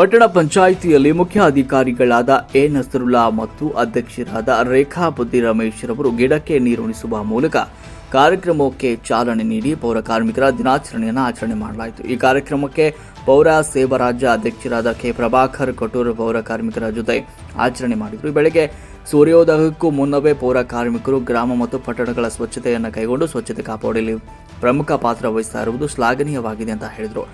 ಪಟ್ಟಣ ಪಂಚಾಯಿತಿಯಲ್ಲಿ ಮುಖ್ಯ ಅಧಿಕಾರಿಗಳಾದ ಎ ನಸರುಲ್ಲಾ ಮತ್ತು ಅಧ್ಯಕ್ಷರಾದ ರೇಖಾ ಬುದ್ದಿ ರಮೇಶ್ ರವರು ಗಿಡಕ್ಕೆ ನೀರುಣಿಸುವ ಮೂಲಕ ಕಾರ್ಯಕ್ರಮಕ್ಕೆ ಚಾಲನೆ ನೀಡಿ ಪೌರ ಕಾರ್ಮಿಕರ ದಿನಾಚರಣೆಯನ್ನು ಆಚರಣೆ ಮಾಡಲಾಯಿತು. ಈ ಕಾರ್ಯಕ್ರಮಕ್ಕೆ ಪೌರ ಸೇವಾ ರಾಜ್ಯ ಅಧ್ಯಕ್ಷರಾದ ಕೆ ಪ್ರಭಾಕರ್ ಕಟೂರ್ ಪೌರ ಕಾರ್ಮಿಕರ ಜೊತೆ ಆಚರಣೆ ಮಾಡಿದರು. ಬೆಳಗ್ಗೆ ಸೂರ್ಯೋದಯಕ್ಕೂ ಮುನ್ನವೇ ಪೌರ ಕಾರ್ಮಿಕರು ಗ್ರಾಮ ಮತ್ತು ಪಟ್ಟಣಗಳ ಸ್ವಚ್ಛತೆಯನ್ನು ಕೈಗೊಂಡು ಸ್ವಚ್ಛತೆ ಕಾಪಾಡಲು ಪ್ರಮುಖ ಪಾತ್ರ ವಹಿಸ್ತಾ ಇರುವುದು ಶ್ಲಾಘನೀಯವಾಗಿದೆ ಅಂತ ಹೇಳಿದರು.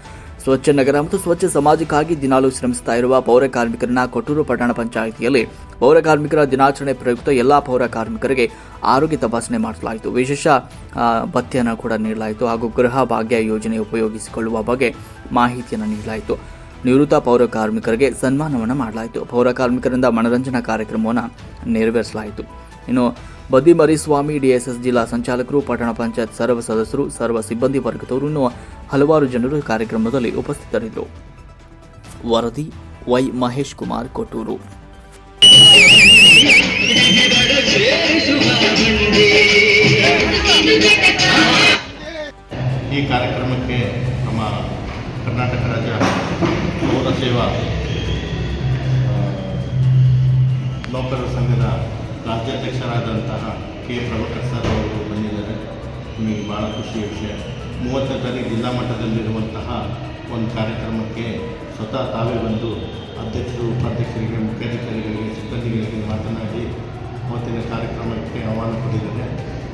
ಸ್ವಚ್ಛ ನಗರ ಮತ್ತು ಸ್ವಚ್ಛ ಸಮಾಜಕ್ಕಾಗಿ ದಿನಾಲೂ ಶ್ರಮಿಸ್ತಾ ಇರುವ ಪೌರ ಕಾರ್ಮಿಕರನ್ನ ಕೊಟ್ಟೂರು ಪಟ್ಟಣ ಪಂಚಾಯಿತಿಯಲ್ಲಿ ಪೌರ ಕಾರ್ಮಿಕರ ದಿನಾಚರಣೆ ಪ್ರಯುಕ್ತ ಎಲ್ಲಾ ಪೌರ ಕಾರ್ಮಿಕರಿಗೆ ಆರೋಗ್ಯ ತಪಾಸಣೆ ಮಾಡಿಸಲಾಯಿತು. ವಿಶೇಷ ಭತ್ಯನ ಕೂಡ ನೀಡಲಾಯಿತು ಹಾಗೂ ಗೃಹ ಭಾಗ್ಯ ಯೋಜನೆ ಉಪಯೋಗಿಸಿಕೊಳ್ಳುವ ಬಗ್ಗೆ ಮಾಹಿತಿಯನ್ನು ನೀಡಲಾಯಿತು. ನಿವೃತ್ತ ಪೌರ ಕಾರ್ಮಿಕರಿಗೆ ಸನ್ಮಾನವನ್ನು ಮಾಡಲಾಯಿತು. ಪೌರ ಕಾರ್ಮಿಕರಿಂದ ಮನರಂಜನಾ ಕಾರ್ಯಕ್ರಮವನ್ನು ನೆರವೇರಿಸಲಾಯಿತು. ಇನ್ನು ಬದಿಮರಿಸ್ವಾಮಿ ಡಿಎಸ್ಎಸ್ ಜಿಲ್ಲಾ ಸಂಚಾಲಕರು, ಪಟ್ಟಣ ಪಂಚಾಯತ್ ಸರ್ವ ಸದಸ್ಯರು, ಸರ್ವ ಸಿಬ್ಬಂದಿ ವರ್ಗದವರು ಇನ್ನೂ ಹಲವಾರು ಜನರು ಕಾರ್ಯಕ್ರಮದಲ್ಲಿ ಉಪಸ್ಥಿತರಿದ್ದರು. ವರದಿ ವೈ ಮಹೇಶ್ ಕುಮಾರ್, ಕೊಟ್ಟೂರು. ಈ ಕಾರ್ಯಕ್ರಮಕ್ಕೆ ನಮ್ಮ ಕರ್ನಾಟಕ ರಾಜ್ಯ ಪೌರ ಸೇವಾ ನೌಕರರ ಸಂಘದ ರಾಜ್ಯಾಧ್ಯಕ್ಷರಾದಂತಹ ಕೆ. ಪ್ರಭಾಕರ್ ಸರ್ ಅವರು ಬಂದಿದ್ದಾರೆ. ನಿಮಗೆ ಭಾಳ ಖುಷಿಯ ವಿಷಯ. ಮೂವತ್ತನೇ ತಾರೀಕು ಜಿಲ್ಲಾ ಮಟ್ಟದಲ್ಲಿರುವಂತಹ ಒಂದು ಕಾರ್ಯಕ್ರಮಕ್ಕೆ ಸ್ವತಃ ತಾವೇ ಬಂದು ಅಧ್ಯಕ್ಷರು, ಉಪಾಧ್ಯಕ್ಷರಿಗೆ, ಮುಖ್ಯಾಧಿಕಾರಿಗಳಿಗೆ, ಸಿಬ್ಬಂದಿಗಳಿಗೆ ಮಾತನಾಡಿ ಮೂವತ್ತನೇ ಕಾರ್ಯಕ್ರಮಕ್ಕೆ ಆಹ್ವಾನ ಕೊಟ್ಟಿದ್ದಾರೆ.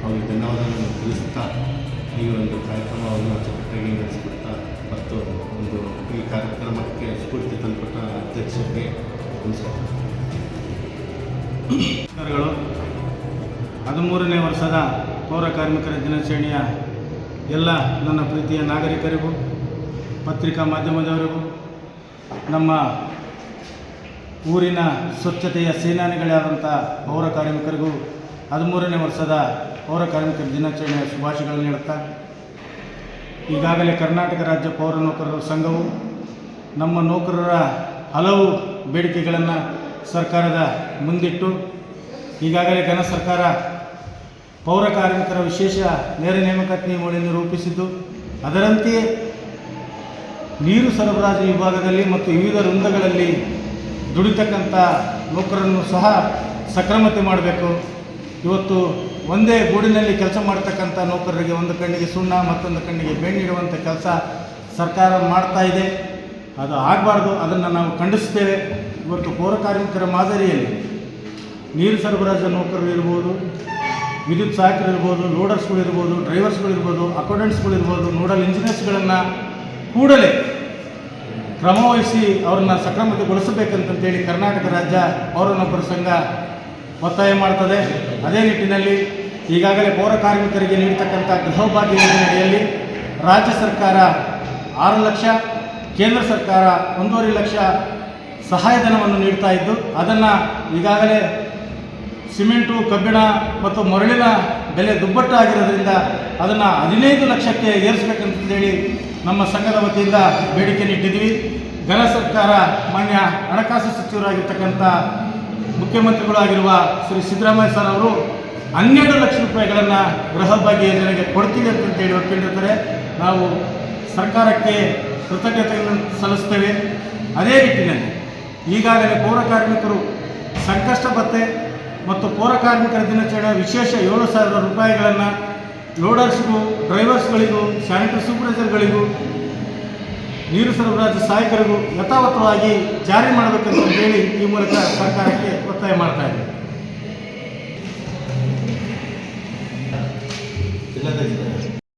ಅವರಿಗೆ ಧನ್ಯವಾದಗಳನ್ನು ತಿಳಿಸುತ್ತಾ ಈ ಒಂದು ಕಾರ್ಯಕ್ರಮವನ್ನು ಅಚ್ಚುಕಟ್ಟಾಗಿ ನಡೆಸಿಕೊಡ್ತಾ ಮತ್ತು ಒಂದು ಈ ಕಾರ್ಯಕ್ರಮಕ್ಕೆ ಸ್ಫೂರ್ತಿ ತಂದುಕೊಟ್ಟ ಅಧ್ಯಕ್ಷರಿಗೆ ನಮಸ್ಕಾರ. ಹದಿಮೂರನೇ ವರ್ಷದ ಪೌರ ಕಾರ್ಮಿಕರ ದಿನಾಚರಣೆಯ ಎಲ್ಲ ನನ್ನ ಪ್ರೀತಿಯ ನಾಗರಿಕರಿಗೂ, ಪತ್ರಿಕಾ ಮಾಧ್ಯಮದವರಿಗೂ, ನಮ್ಮ ಊರಿನ ಸ್ವಚ್ಛತೆಯ ಸೇನಾನಿಗಳಾದಂಥ ಪೌರ ಕಾರ್ಮಿಕರಿಗೂ ಹದಿಮೂರನೇ ವರ್ಷದ ಪೌರ ಕಾರ್ಮಿಕರ ದಿನಾಚರಣೆಯ ಶುಭಾಶಯಗಳನ್ನು ನೀಡುತ್ತಾ ಈಗಾಗಲೇ ಕರ್ನಾಟಕ ರಾಜ್ಯ ಪೌರ ನೌಕರರ ಸಂಘವು ನಮ್ಮ ನೌಕರರ ಹಲವು ಬೇಡಿಕೆಗಳನ್ನು ಸರ್ಕಾರದ ಮುಂದಿಟ್ಟು ಈಗಾಗಲೇ ಘನ ಸರ್ಕಾರ ಪೌರ ಕಾರ್ಮಿಕರ ವಿಶೇಷ ನೇರ ನೇಮಕಾತಿ ನಿಯಮಗಳನ್ನು ರೂಪಿಸಿದ್ದು, ಅದರಂತೆಯೇ ನೀರು ಸರಬರಾಜು ವಿಭಾಗದಲ್ಲಿ ಮತ್ತು ವಿವಿಧ ವೃಂದಗಳಲ್ಲಿ ದುಡಿತಕ್ಕಂಥ ನೌಕರರನ್ನು ಸಹ ಸಕ್ರಮತೆ ಮಾಡಬೇಕು. ಇವತ್ತು ಒಂದೇ ಗೂಡಿನಲ್ಲಿ ಕೆಲಸ ಮಾಡ್ತಕ್ಕಂಥ ನೌಕರರಿಗೆ ಒಂದು ಕಣ್ಣಿಗೆ ಸುಣ್ಣ, ಮತ್ತೊಂದು ಕಣ್ಣಿಗೆ ಬೆಣ್ಣಿಡುವಂಥ ಕೆಲಸ ಸರ್ಕಾರ ಮಾಡ್ತಾ ಇದೆ. ಅದು ಆಗಬಾರ್ದು, ಅದನ್ನು ನಾವು ಖಂಡಿಸ್ತೇವೆ ಇವತ್ತು ಪೌರ ಕಾರ್ಮಿಕರ ಮಾದರಿಯಲ್ಲಿ ನೀರು ಸರಬರಾಜು ನೌಕರರು ಇರ್ಬೋದು, ವಿದ್ಯುತ್ ಸಹಾಯಕರು ಇರ್ಬೋದು, ಲೋಡರ್ಸ್ಗಳು ಇರ್ಬೋದು, ಡ್ರೈವರ್ಸ್ಗಳು ಇರ್ಬೋದು, ಅಕೌಂಟೆಂಟ್ಸ್ಗಳು ಇರ್ಬೋದು, ನೋಡಲ್ ಇಂಜಿನಿಯರ್ಸ್ಗಳನ್ನು ಕೂಡಲೇ ಕ್ರಮವಹಿಸಿ ಅವ್ರನ್ನ ಸಕ್ರಮತೆಗೊಳಿಸಬೇಕಂತಂತೇಳಿ ಕರ್ನಾಟಕ ರಾಜ್ಯ ಪೌರ ನೌಕರ ಸಂಘ ಒತ್ತಾಯ ಮಾಡ್ತದೆ. ಅದೇ ನಿಟ್ಟಿನಲ್ಲಿ ಈಗಾಗಲೇ ಪೌರ ಕಾರ್ಮಿಕರಿಗೆ ನೀಡ್ತಕ್ಕಂಥ ಗೃಹಭಾಗ್ಯ ಯೋಜನೆಯಲ್ಲಿ ರಾಜ್ಯ ಸರ್ಕಾರ ಆರು ಲಕ್ಷ, ಕೇಂದ್ರ ಸರ್ಕಾರ ಒಂದೂವರೆ ಲಕ್ಷ ಸಹಾಯಧನವನ್ನು ನೀಡ್ತಾ ಇದ್ದು, ಅದನ್ನು ಈಗಾಗಲೇ ಸಿಮೆಂಟು, ಕಬ್ಬಿಣ ಮತ್ತು ಮರಳಿನ ಬೆಲೆ ದುಬ್ಬಟ್ಟು ಆಗಿರೋದ್ರಿಂದ ಅದನ್ನು ಹದಿನೈದು ಲಕ್ಷಕ್ಕೆ ಏರಿಸಬೇಕಂತೇಳಿ ನಮ್ಮ ಸಂಘದ ವತಿಯಿಂದ ಬೇಡಿಕೆ ನೀಟ್ಟಿದ್ವಿ. ಘನ ಸರ್ಕಾರ ಮಾನ್ಯ ಹಣಕಾಸು ಸಚಿವರಾಗಿರ್ತಕ್ಕಂಥ ಮುಖ್ಯಮಂತ್ರಿಗಳಾಗಿರುವ ಶ್ರೀ ಸಿದ್ದರಾಮಯ್ಯ ಸರ್ ಅವರು ಹನ್ನೆರಡು ಲಕ್ಷ ರೂಪಾಯಿಗಳನ್ನು ಗೃಹ ಭಾಗ್ಯ ಯೋಜನೆಗೆ ಕೊಡ್ತೀವಿ ಹೇಳಿ ಒಪ್ಕೊಂಡಿರ್ತಾರೆ. ನಾವು ಸರ್ಕಾರಕ್ಕೆ ಕೃತಜ್ಞತೆಗಳನ್ನು ಸಲ್ಲಿಸ್ತೇವೆ. ಅದೇ ನಿಟ್ಟಿನಲ್ಲಿ ಈಗಾಗಲೇ ಪೌರ ಕಾರ್ಮಿಕರು ಸಂಕಷ್ಟ ಭತ್ತೆ ಮತ್ತು ಪೌರ ಕಾರ್ಮಿಕರ ದಿನಾಚರಣೆ ವಿಶೇಷ ಏಳು ಸಾವಿರ ರೂಪಾಯಿಗಳನ್ನು ಲೋಡರ್ಸ್ಗೂ, ಡ್ರೈವರ್ಸ್ಗಳಿಗೂ, ಸ್ಯಾನಿಟರಿ ಸೂಪರ್ವೈಸರ್ಗಳಿಗೂ, ನೀರು ಸರಬರಾಜು ಸಹಾಯಕರಿಗೂ ಯಥಾವತ್ತವಾಗಿ ಜಾರಿ ಮಾಡಬೇಕಂತ ಹೇಳಿ ಈ ಮೂಲಕ ಸರ್ಕಾರಕ್ಕೆ ಒತ್ತಾಯ ಮಾಡ್ತಾ ಇದೆ